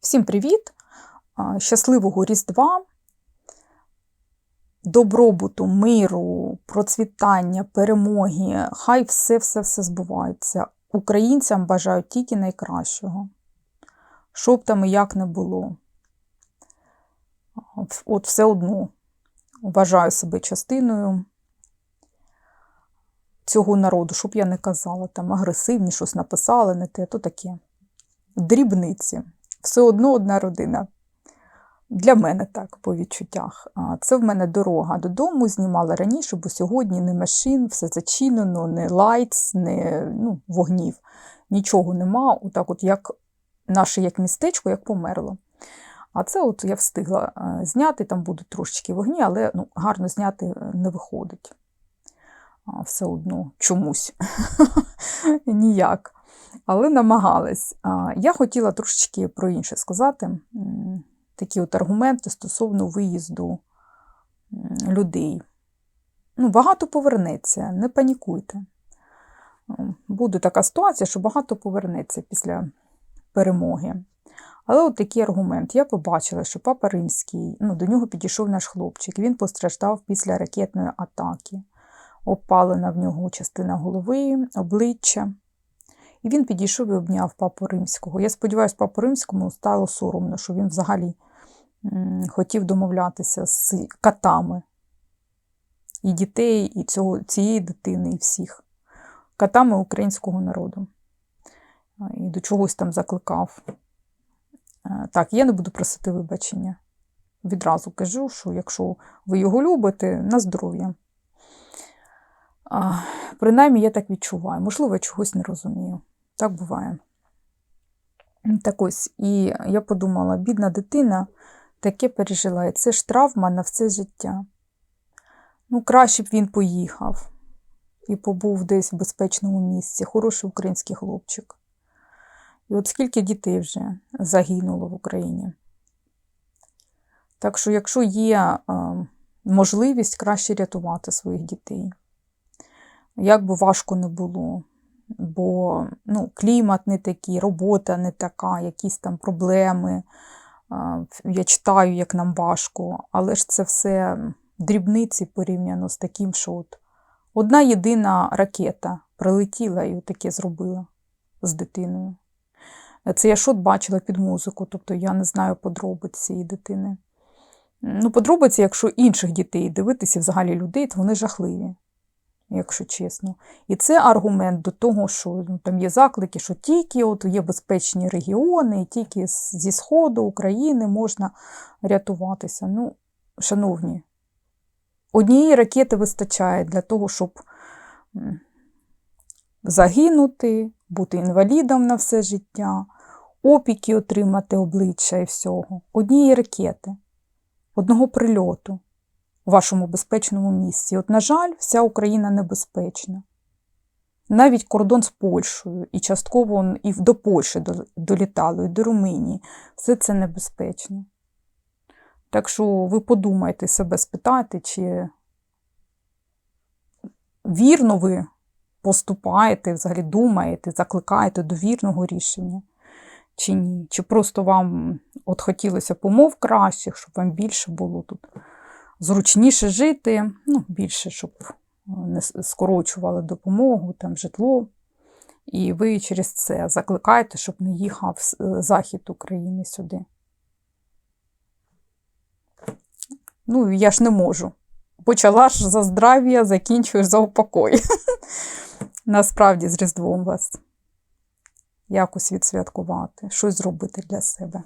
Всім привіт! Щасливого Різдва, добробуту, миру, процвітання, перемоги. Хай все-все-все збувається. Українцям бажаю тільки найкращого. Що б там і як не було. От все одно вважаю себе частиною цього народу, щоб я не казала, там агресивні, щось написали, не те, то таке. Дрібниці. Все одно одна родина. Для мене так, по відчуттях. Це в мене дорога додому, знімала раніше, бо сьогодні не машин, все зачинено, не лайтс, не ну, вогнів. Нічого нема. Отак, от як наше як містечко, як померло. А це от я встигла е, зняти, там будуть трошечки вогні, але ну, гарно зняти е, не виходить. Все одно чомусь ніяк. Але намагалась. А, Я хотіла трошечки про інше сказати. Такі от аргументи стосовно виїзду людей. Ну, багато повернеться, не панікуйте. Буде така ситуація, що багато повернеться після перемоги. Але от такий аргумент. Я побачила, що папа римський, ну, до нього підійшов наш хлопчик. Він постраждав після ракетної атаки. Опалена в нього частина голови, обличчя. І він підійшов і обняв папу римського. Я сподіваюся, папу римському стало соромно, що він взагалі хотів домовлятися з катами і дітей, і цього, цієї дитини, і всіх катами українського народу. І до чогось там закликав. Так, я не буду просити вибачення. Відразу кажу, що якщо ви його любите, на здоров'я. Принаймні, я так відчуваю. Можливо, я чогось не розумію. Так буває. Так ось, і я подумала, бідна дитина таке пережила, і це ж травма на все життя. Ну, краще б він поїхав і побув десь в безпечному місці. Хороший український хлопчик. І от скільки дітей вже загинуло в Україні. Так що, якщо є е, можливість краще рятувати своїх дітей, як би важко не було, бо ну, клімат не такий, робота не така, якісь там проблеми. Я читаю, як нам важко, але ж це все дрібниці порівняно з таким, що от одна єдина ракета прилетіла і таке зробила з дитиною. Це я шот бачила під музику, тобто я не знаю подробиць цієї дитини. Ну, подробиці, якщо інших дітей дивитися, взагалі людей, то вони жахливі, якщо чесно. І це аргумент до того, що ну, там є заклики, що тільки от є безпечні регіони, і тільки зі Сходу України можна рятуватися. Ну, шановні, однієї ракети вистачає для того, щоб загинути, бути інвалідом на все життя, опіки отримати обличчя і всього. Однієї ракети, одного прильоту вашому безпечному місці. От, на жаль, вся Україна небезпечна. Навіть кордон з Польщею, і частково і до Польщі долітало, і до Румунії. Все це небезпечно. Так що ви подумайте себе, спитайте, чи вірно ви поступаєте, взагалі думаєте, закликаєте до вірного рішення, чи ні. Чи просто вам от хотілося помов кращих, щоб вам більше було тут зручніше жити, ну, більше, щоб е, не скорочували допомогу, там, житло. І ви через це закликаєте, щоб не їхав е, захід України сюди. Ну, я ж не можу. Почала ж за здрав'я, закінчуєш за упокой. Насправді, з Різдвом вас. Якось відсвяткувати, щось зробити для себе.